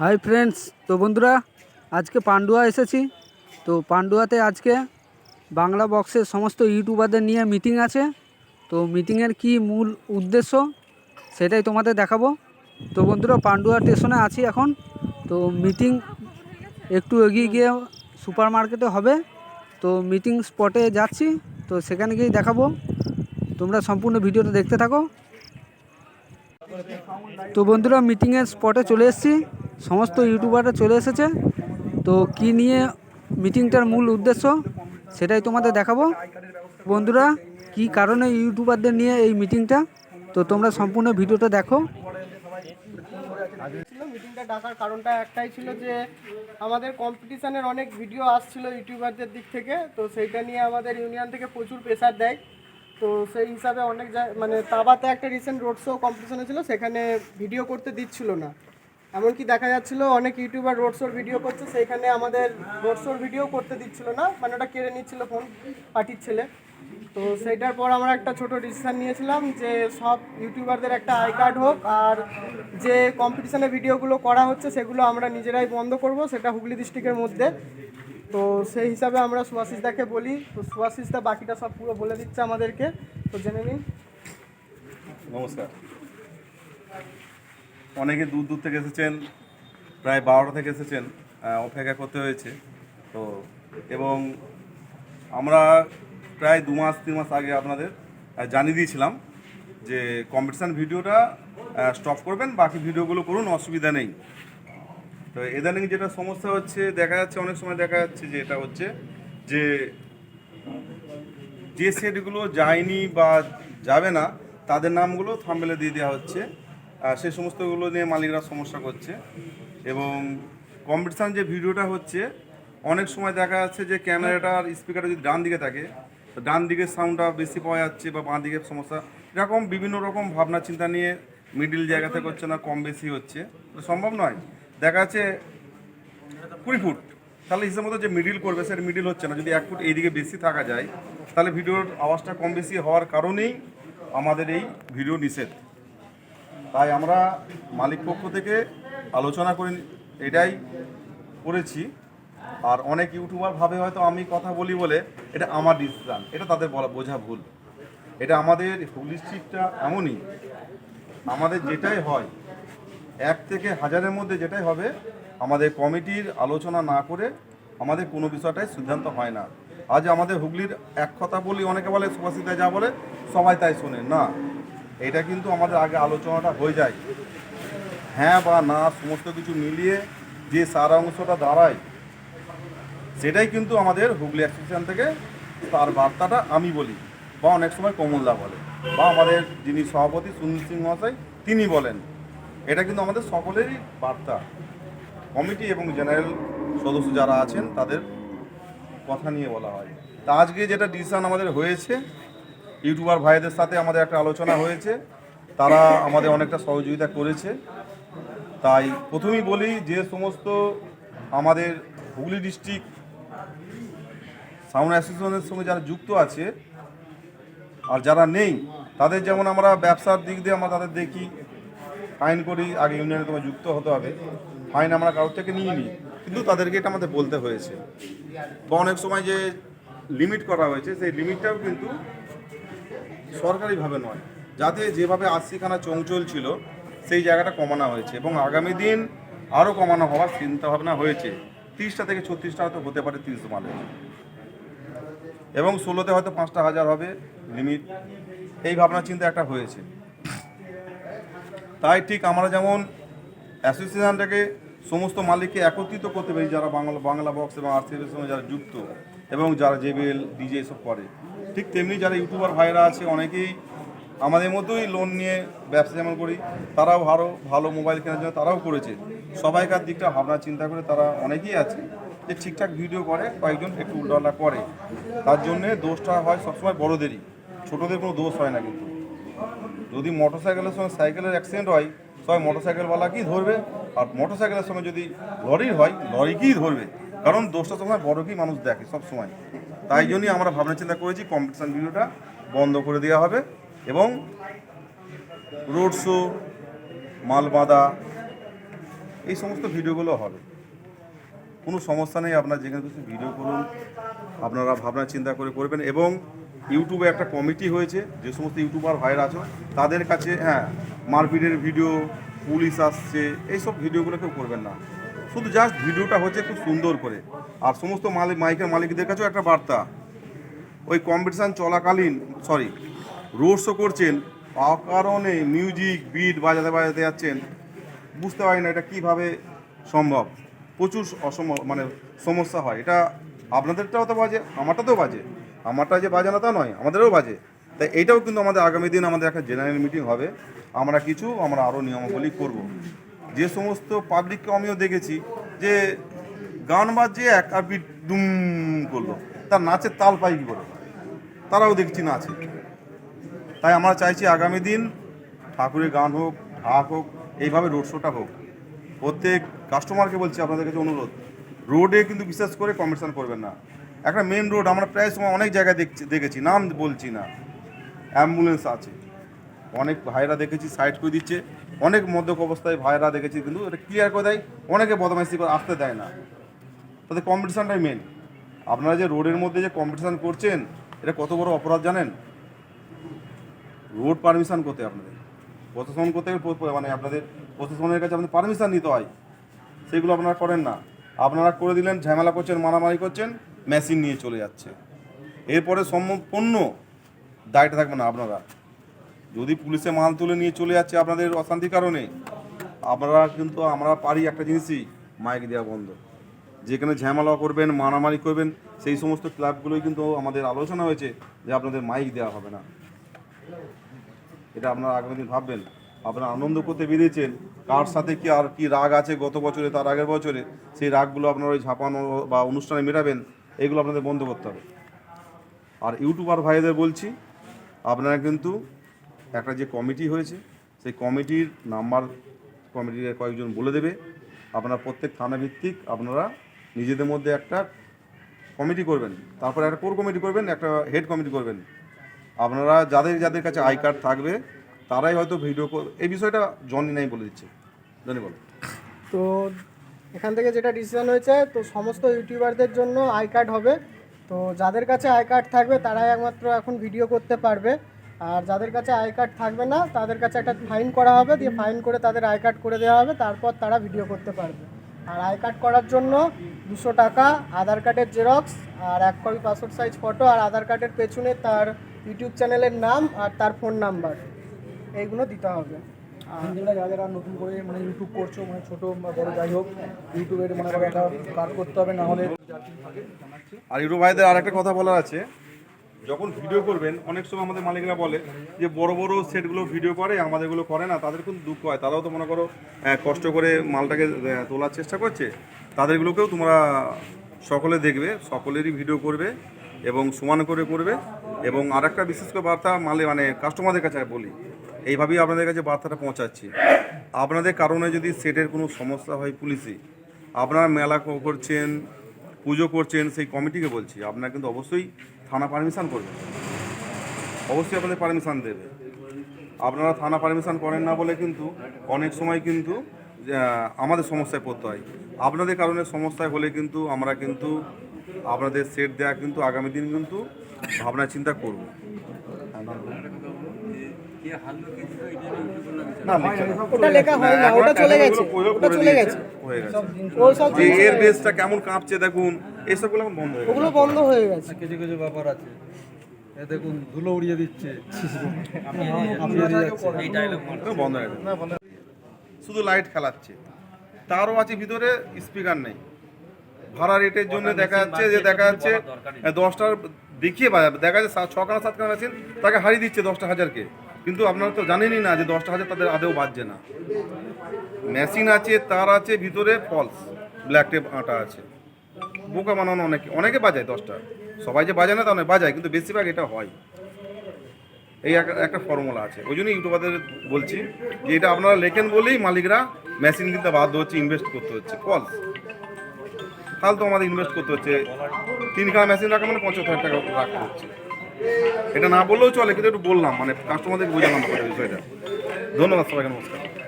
Hi friends, তো বন্ধুরা, আজকে পান্ডুয়া এসেছি। তো পান্ডুয়াতে আজকে বাংলা বক্সের সমস্ত ইউটিউবারদের নিয়ে মিটিং আছে। তো মিটিংয়ের কি মূল উদ্দেশ্য, সেটাই তোমাদের দেখাবো। তো বন্ধুরা, পান্ডুয়া স্টেশনে আছি এখন। তো মিটিং একটু এগিয়ে গিয়ে সুপার মার্কেটে হবে। তো মিটিং স্পটে যাচ্ছি, তো সেখানে গিয়েই দেখাবো। তোমরা সম্পূর্ণ ভিডিওটা দেখতে থাকো। তো বন্ধুরা, মিটিংয়ের স্পটে চলে এসেছি। সমস্ত ইউটিউবাররা চলে এসেছে। তো কি নিয়ে মিটিংটার মূল উদ্দেশ্য, সেটাই তোমাদের দেখাবো। বন্ধুরা, কি কারণে ইউটিউবারদের নিয়ে এই মিটিংটা? তো তোমরা সম্পূর্ণ ভিডিওটা দেখো। মিটিংটা ডাকার কারণটা একটাই ছিল যে, আমাদের কম্পিটিশানের অনেক ভিডিও আসছিল ইউটিউবারদের দিক থেকে। তো সেইটা নিয়ে আমাদের ইউনিয়ন থেকে প্রচুর প্রেশার দেয়। তো সেই হিসাবে অনেক মানে তাবাতে একটা রিসেন্ট রোড শো কম্পিটিশনে ছিল, সেখানে ভিডিও করতে দিচ্ছিল না। এমনকি দেখা যাচ্ছিল অনেক ইউটিউবার রোড শোর ভিডিও করছে, সেইখানে আমাদের রোড শোর ভিডিও করতে দিচ্ছিল না মানে ওটা কেড়ে নিচ্ছিল ফোন পার্টির ছেলে। তো সেইটার পর আমরা একটা ছোট ডিসিশন নিয়েছিলাম যে সব ইউটিউবারদের একটা আই কার্ড হোক, আর যে কম্পিটিশনে ভিডিওগুলো করা হচ্ছে সেগুলো আমরা নিজেরাই বন্ধ করব, সেটা হুগলি ডিস্ট্রিক্টের মধ্যে। তো সেই হিসাবে আমরা সুভাষিসদাকে বলি, তো সুভাষিসদা বাকিটা সব পুরো বলে দিচ্ছে আমাদেরকে, তো জেনে নিন। নমস্কার। অনেকে দূর দূর থেকে এসেছেন, প্রায় বারোটা থেকে এসেছেন অপেক্ষা করতে হয়েছে। তো, এবং আমরা প্রায় দু মাস, তিন মাস আগে আপনাদের জানিয়ে দিয়েছিলাম যে কম্পিটিশান ভিডিওটা স্টপ করবেন, বাকি ভিডিওগুলো করুন, অসুবিধা নেই। তো ইদানিং যেটা সমস্যা হচ্ছে, দেখা যাচ্ছে, অনেক সময় দেখা যাচ্ছে যে এটা হচ্ছে যে যে সেটগুলো যায়নি বা যাবে না, তাদের নামগুলো থাম্বেলে দিয়ে দেওয়া হচ্ছে। সেই সমস্তগুলো নিয়ে মালিকরা সমস্যা করছে। এবং কম্পিটিশান যে ভিডিওটা হচ্ছে, অনেক সময় দেখা যাচ্ছে যে ক্যামেরাটার স্পিকারটা যদি ডান দিকে থাকে ডান দিকের সাউন্ডটা বেশি পাওয়া যাচ্ছে বা বাঁ দিকের সমস্যা। এরকম বিভিন্ন রকম ভাবনা চিন্তা নিয়ে মিডিল জায়গা থেকে হচ্ছে না, কম বেশি হচ্ছে। সম্ভব নয়। দেখা যাচ্ছে কুড়ি ফুট। তাহলে হিসেব মতো যে মিডিল করবে, সেটা মিডিল হচ্ছে না। যদি এক ফুট এইদিকে বেশি থাকা যায়, তাহলে ভিডিওর আওয়াজটা কম বেশি হওয়ার কারণেই আমাদের এই ভিডিও নিষেধ। তাই আমরা মালিক পক্ষ থেকে আলোচনা করে এটাই করেছি। আর অনেক ইউটিউবার ভাবে হয়তো আমি কথা বলি বলে এটা আমার ডিসিশন এটা তাদের বলা বোঝা ভুল। এটা আমাদের হুগলি স্ট্রিটটা এমনই। আমাদের যেটাই হয়, এক থেকে হাজারের মধ্যে যেটাই হবে, আমাদের কমিটির আলোচনা না করে আমাদের কোনো বিষয়টাই সিদ্ধান্ত হয় না। আজ আমাদের হুগলির এক কথা বলি, অনেকে বলে সুভাষিতা যা বলে, সবাই তাই শোনে। না এটা কিন্তু আমাদের আগে আলোচনাটা হয়ে যায়। হ্যাঁ বা না, সমস্ত কিছু মিলিয়ে যে সারা অংশটা দাঁড়ায়, সেটাই কিন্তু আমাদের হুগলি অ্যাসোসিয়েশন থেকে তার বার্তাটা আমি বলি, বা অনেক সময় কমলদা বলে, বা আমাদের যিনি সভাপতি সুনীল সিং মহাশয়, তিনি বলেন। এটা কিন্তু আমাদের সকলেরই বার্তা। কমিটি এবং জেনারেল সদস্য যারা আছেন, তাদের কথা নিয়ে বলা হয়। তা আজকে যেটা ডিসিশন আমাদের হয়েছে ইউটিউবার ভাইদের সাথে আমাদের একটা আলোচনা হয়েছে। তারা আমাদের অনেকটা সহযোগিতা করেছে। তাই প্রথমেই বলি যে সমস্ত আমাদের হুগলি ডিস্ট্রিক্ট সাউন্ড অ্যাসোসিয়েশনের সঙ্গে যারা যুক্ত আছে আর যারা নেই, তাদের যেমন আমরা ব্যবসার দিক দিয়ে আমরা তাদের দেখি, ফাইন করি, আগে ইউনিয়নে তোমার যুক্ত হতে হবে। ফাইন আমরা কারোর থেকে নিয়ে নিই কিন্তু তাদেরকে এটা আমাদের বলতে হয়েছে। বা অনেক সময় যে লিমিট করা হয়েছে, সেই লিমিটটাও কিন্তু সরকারিভাবে নয়। যাতে যেভাবে আশিখানা চঞ্চল ছিল, সেই জায়গাটা কমানো হয়েছে এবং আগামী দিন আরও কমানো হওয়ার চিন্তাভাবনা হয়েছে। তিরিশটা থেকে ছত্রিশটা হয়তো হতে পারে তিরিশ মালে। এবং ষোলোতে হয়তো পাঁচটা হাজার হবে লিমিট এই ভাবনা চিন্তা একটা হয়েছে। তাই ঠিক আমরা যেমন অ্যাসোসিয়েশনটাকে সমস্ত মালিককে একত্রিত করতে পারি যারা বাংলা বাংলা বক্স এবং আর্থিকের সঙ্গে যারা যুক্ত এবং যারা জেবেল ডিজে এসব করে। ঠিক তেমনি যারা ইউটিউবার ভাইরা আছে, অনেকেই আমাদের মতোই লোন নিয়ে ব্যবসা যেমন করি, তারাও ভালো ভালো মোবাইল কেনার জন্য তারাও করেছে। সবাইকার দিকটা ভাবনা, চিন্তা করে তারা অনেকেই আছে যে ঠিকঠাক ভিডিও করে, কয়েকজন একটু উল্টাল্লা করে। তার জন্যে দোষটা হয় সবসময় বড়োদেরই। ছোটোদের কোনো দোষ হয় না কিন্তু। যদি মোটর সাইকেলের সঙ্গে সাইকেলের অ্যাক্সিডেন্ট হয়, সবাই মোটর সাইকেলওয়ালাকেই ধরবে? আর মোটর সাইকেলের সঙ্গে যদি লরির হয় লরিকেই ধরবে? কারণ দোষটা সময় বড়কেই মানুষ দেখে সব সময় তাই জন্যই আমরা ভাবনা চিন্তা করেছি কম্পিটিশান ভিডিওটা বন্ধ করে দেওয়া হবে এবং রোড শো মাল বাঁধা এই সমস্ত ভিডিওগুলো হবে। কোনো সমস্যা নেই, আপনার যেখানে কিছু ভিডিও করুন, আপনারা ভাবনা চিন্তা করে করবেন এবং ইউটিউবে একটা কমিটি হয়েছে, যে সমস্ত ইউটিউবার ভাইরা আছে, তাদের কাছে হ্যাঁ মারপিটের ভিডিও পুলিশ আসছে, এইসব ভিডিওগুলো কেউ করবেন না। শুধু জাস্ট ভিডিওটা হচ্ছে খুব সুন্দর করে। আর সমস্ত মালিক মাইকের মালিকদের কাছেও একটা বার্তা। ওই কম্পিটিশান চলাকালীন সরি রোড শো করছেন, অকারণে মিউজিক বিট বাজাতে বাজাতে যাচ্ছেন। বুঝতে পারি না এটা কীভাবে সম্ভব। প্রচুর অসম মানে সমস্যা হয়। এটা আপনাদেরটাও তো বাজে, আমারটাতেও বাজে। আমারটা যে বাজে না তা নয়, আমাদেরও বাজে। তাই এটাও কিন্তু আমাদের আগামী দিন আমাদের একটা জেনারেল মিটিং হবে। আমরা কিছু, আমরা আরও নিয়মাবলী করব। যে সমস্ত পাবলিককে আমিও দেখেছি যে গান বাজছে এক আর বিট দুম করল। তার নাচের তাল পাই কী করে? তারাও দেখছি নাচে। তাই আমরা চাইছি আগামী দিন ঠাকুরের গান হোক, ঢাক হোক, এইভাবে রোড শোটা হোক। প্রত্যেক কাস্টমারকে বলছি আপনাদের কাছে অনুরোধ রোডে কিন্তু বিশেষ করে কম্পিটিশান করবেন না। একটা মেন রোড আমরা প্রায় সময় অনেক জায়গায় দেখছি, দেখেছি, নাম বলছি না। অ্যাম্বুলেন্স আছে। অনেক ভাইরা দেখেছি সাইড করে দিচ্ছে। অনেক মদ্যক অবস্থায় ভাইরা দেখেছি, কিন্তু এটা ক্লিয়ার করে দেয়, অনেকে বদমাইশি করে আসতে দেয় না। তাদের কম্পিটিশানটাই মেন আপনারা যে রোডের মধ্যে যে কম্পিটিশান করছেন, এটা কত বড় অপরাধ জানেন? রোড পারমিশন করতে আপনাদের। প্রশাসন করতে মানে আপনাদের প্রশাসনের কাছে আপনাদের পারমিশন নিতে হয়। সেগুলো আপনারা করেন না। আপনারা করে দিলেন, ঝামেলা করছেন, মারামারি করছেন মেশিন নিয়ে চলে যাচ্ছে। এরপরে সম্পূর্ণ দায়টা থাকবে না আপনারা। যদি পুলিশে মাল তুলে নিয়ে চলে যাচ্ছে আপনাদের অশান্তির কারণে আপনারা কিন্তু, আমরা পারি একটা জিনিসই মাইক দেওয়া বন্ধ। যেখানে ঝামেলা করবেন, মারামারি করবেন, সেই সমস্ত ক্লাবগুলোই কিন্তু আমাদের আলোচনা হয়েছে যে আপনাদের মাইক দেওয়া হবে না। এটা আপনারা আগামী দিন ভাববেন। আপনারা আনন্দ করতে বেরিয়েছেন, কার সাথে কি আর কি রাগ আছে গত বছরে, তার আগের বছরে, সেই রাগগুলো আপনারা ওই ঝাপানো বা অনুষ্ঠানে মেটাবেন, এগুলো আপনাদের বন্ধ করতে হবে। আর ইউটিউবার ভাইদের বলছি, আপনারা কিন্তু একটা যে কমিটি হয়েছে, সেই কমিটির নাম্বার কমিটির কয়েকজন বলে দেবে। আপনারা প্রত্যেক থানা ভিত্তিক আপনারা নিজেদের মধ্যে একটা কমিটি করবেন। তারপরে একটা কোর কমিটি করবেন, একটা হেড কমিটি করবেন। আপনারা যাদের যাদের কাছে আই কার্ড থাকবে, তারাই হয়তো ভিডিও এই বিষয়টা জনি নাই বলে দিচ্ছে। জনি বলো। তো এখান থেকে যেটা ডিসিশন হয়েছে, তো সমস্ত ইউটিউবারদের জন্য আই কার্ড হবে। তো যাদের কাছে আই কার্ড থাকবে, তারাই একমাত্র এখন ভিডিও করতে পারবে। আর যাদের কাছে আই কার্ড থাকবে না তাদের কাছে একটা ফাইন করা হবে দিয়ে ফাইন করে তাদের আই কার্ড করে দেওয়া হবে তারপর তারা ভিডিও করতে পারবে। আর আই কার্ড করার জন্য দুশো টাকা আধার কার্ডের জেরক্স আর এক কপি পাসপোর্ট সাইজ ফটো আর আধার কার্ডের পেছনে তার ইউটিউব চ্যানেলের নাম আর তার ফোন নাম্বার এইগুলো দিতে হবে। যারা যারা নতুন করে মানে ইউটিউব করছ মানে ছোটো বা বড় যাই হোক ইউটিউবের মনে কাজ করতে হবে না হলে আর ইউটিউব ভাইদের আর একটা কথা বলার আছে। যখন ভিডিও করবেন, অনেক সময় আমাদের মালিকরা বলে যে, বড় বড় সেটগুলো ভিডিও করে, আমাদেরগুলো করে না। তাদের কিন্তু দুঃখ হয়। তারাও তো মনে করো কষ্ট করে মালটাকে তোলার চেষ্টা করছে। তাদেরগুলোকেও তোমরা সকলে দেখবে, সকলেরই ভিডিও করবে এবং সমান করে করবে। এবং আর একটা বিশেষ করে বার্তা মালে মানে কাস্টমারদের কাছে বলি, এইভাবেই আপনাদের কাছে বার্তাটা পৌঁছাচ্ছি। আপনাদের কারণে যদি সেটের কোনো সমস্যা হয় পুলিশে, আপনারা মেলা করছেন, পুজো করছেন, সেই কমিটিকে বলছি, আপনারা কিন্তু অবশ্যই থানা পারমিশন করবে? অবশ্যই আপনাদের পারমিশন দেবে। আপনারা থানা পারমিশন করেন না বলে কিন্তু অনেক সময় কিন্তু আমাদের সমস্যায় পড়তে হয়। আপনাদের কারণে সমস্যায় হলে কিন্তু আমরা কিন্তু আপনাদের সেট দেওয়া কিন্তু আগামী দিন কিন্তু ভাবনা চিন্তা করব। না লিখছে না। ওটা লেখা হয় না ওটা চলে গেছে ওটা চলে গেছে। হয়ে গেছে। ওই সব যে এর বেসটা কেমন কাঁপছে দেখুন এইসবগুলো এখন বন্ধ হয়ে গেছে। ওগুলো বন্ধ হয়ে গেছে। কিছু কিছু ব্যাপার আছে। এ দেখুন ধুলো উড়িয়ে দিচ্ছে। বন্ধ। হয়ে গেছে। শুধু লাইট খেলাচ্ছে। তারও আছে ভিতরে স্পিকার নেই। ভাড়া রেটের জন্য দেখা যাচ্ছে যে দেখা যাচ্ছে দশটার দেখিয়ে বাজাবে। দেখা যাচ্ছে সাত- ছখানা সাতখানা মেশিন তাকে হারিয়ে দিচ্ছে দশটা হাজারকে। কিন্তু আপনারা তো জানেনই না যে দশটা হাজার তাদের আদেও বাজছে না। মেশিন আছে তার আছে ভিতরে ফলস ব্ল্যাক টেপ আটা আছে। বোকা বানানো অনেকে অনেকে বাজায় দশটা। সবাই যে বাজায় না তা বাজায়, কিন্তু বেশিরভাগ এটা হয়। এই এক- একটা ফর্মুলা আছে। ওই জন্য ইউটিউবারদের বলছি যে এটা আপনারা লেখেন বলেই মালিকরা মেশিন কিনতে বাধ্য হচ্ছে ইনভেস্ট করতে হচ্ছে। ফলস ফালতু আমাদের ইনভেস্ট করতে হচ্ছে। তিনখানা মেশিন রাখা মানে পঞ্চাশ হাজার টাকা রাখতে হচ্ছে। এটা না বললেও চলে, কিন্তু একটু বললাম মানে কাস্টমারদের বোঝালাম বিষয়টা। ধন্যবাদ সবাইকে, নমস্কার।